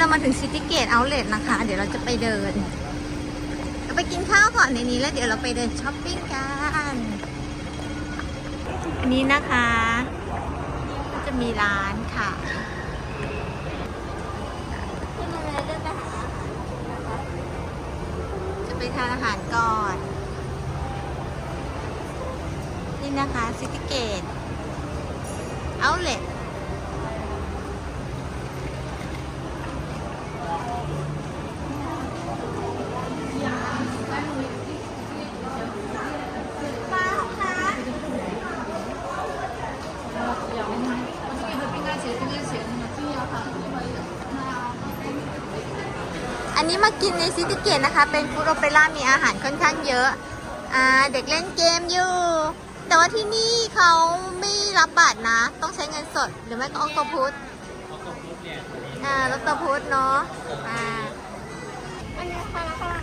เรามาถึงซิตี้เกตเอาเล t นะคะ เดี๋ยวเราจะไปเดินเราไปกินข้าวก่อนในนี้แล้วเดี๋ยวเราไปเดินช้อปปิ้งกันนี่นะคะก็จะมีร้านค่ะจะไปทานอาหารก่อน นี่นะคะซิตี้เกตเอาเล t อันนี้มากินในซิตี้เกตนะคะ เป็นฟู้ดโอเปร่ามีอาหารค่อนข้างเยอะ อ่า เด็กเล่นเกมอยู่ แต่ว่าที่นี่เขาไม่รับบัตรนะ ต้องใช้เงินสด หรือไม่ก็ออโตพุทอ่ารถตพุทเนาะ อ่า อันนี้ค่ะเรากำลัง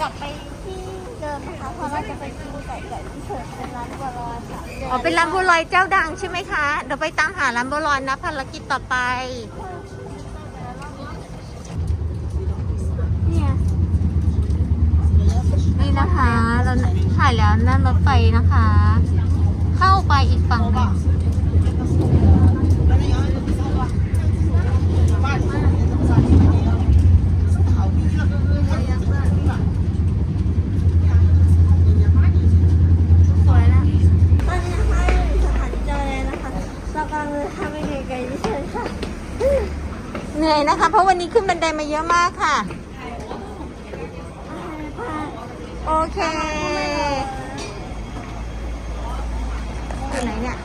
กลับไปที่เดิมนะคะเพราะเราจะไปกินไก่ไก่ที่เสิร์ฟเป็นร้านบัวลอยค่ะอ๋อ เป็นร้านบัวลอยเจ้าดังใช่ไหมคะ เดี๋ยวไปตามหาร้านบัวลอยนะภารกิจต่อไป เนี่ย นี่นะคะ เราถ่าย แล้วนั่นรถไฟนะคะ เข้าไปอีกฝั่งหนึ่งสวยนตอนนี้นะคะเราอยู่สถานีจอแดนนะคะเรากำลังเดินทางไปไก่ไก่ที่เสิร์ฟค่ะเหนื่อยนะคะ เพราะวันนี้ขึ้นบันไดมาเยอะมากค่ะ โอเคอยู่ไหนเนี่ย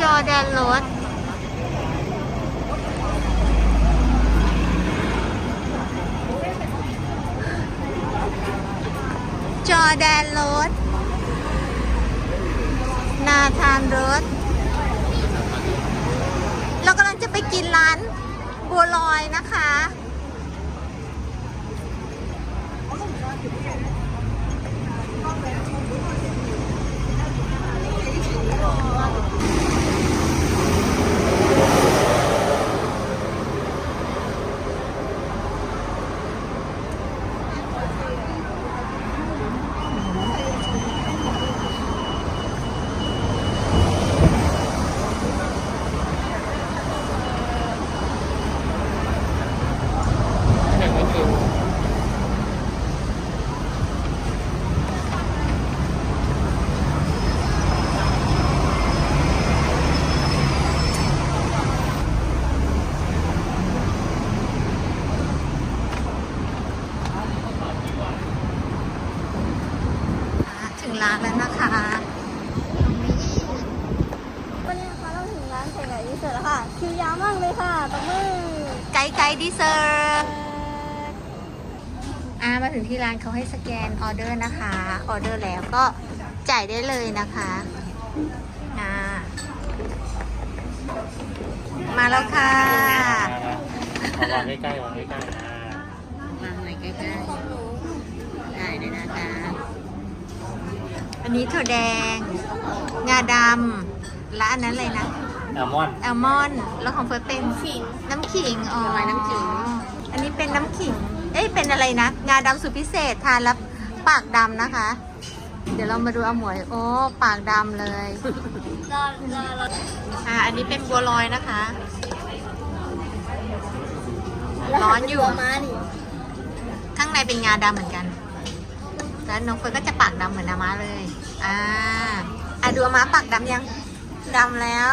จอแด นรดจอแดนรดนาธานรดเรากำลังจะไปกินร้านบัวลอยนะคะ ถึง ร้านแล้วนะคะวันนี้นะคะเราถึงร้านไก่ไก่ที่เสิร์แล้วค่ะ คิวยาวมากเลยค่ะตบมือไกด์ไกด์ดีเซอร์อ่ามาถึงที่ร้านเขาให้สแกนออเดอร์นะคะ ออเดอร์แล้วก็จ่ายได้เลยนะคะอ่ามาแล้วค่ะเอาวางใกล้ๆวางใกล้ๆอ่าวางหนใกล้ๆได้เลยนะคะ อันนี้ถั่วแดง งาดำและอันนั้นอะไรนะ แอลมอนด์แอลมอนด์แล้วของเฟิร์สเป็นน้ำขิง อ๋อน้ำขิง อันนี้เป็นน้ำขิง เอ้ย เป็นอะไรนะ งาดำสูตรพิเศษทานแล้วปากดำนะคะ เดี๋ยวเรามาดูอาหมวย โอ้ ปากดำเลย รอรอรออ่า อันนี้เป็นบัวลอยนะคะ ร้อนอยู่มาดิข้างในเป็นงาดำเหมือนกัน แล้วน้องเฟิร์นก็จะปากดำเหมือนอามาเลย อ่าอะดูอาม้าปากดำยังดำแล้ว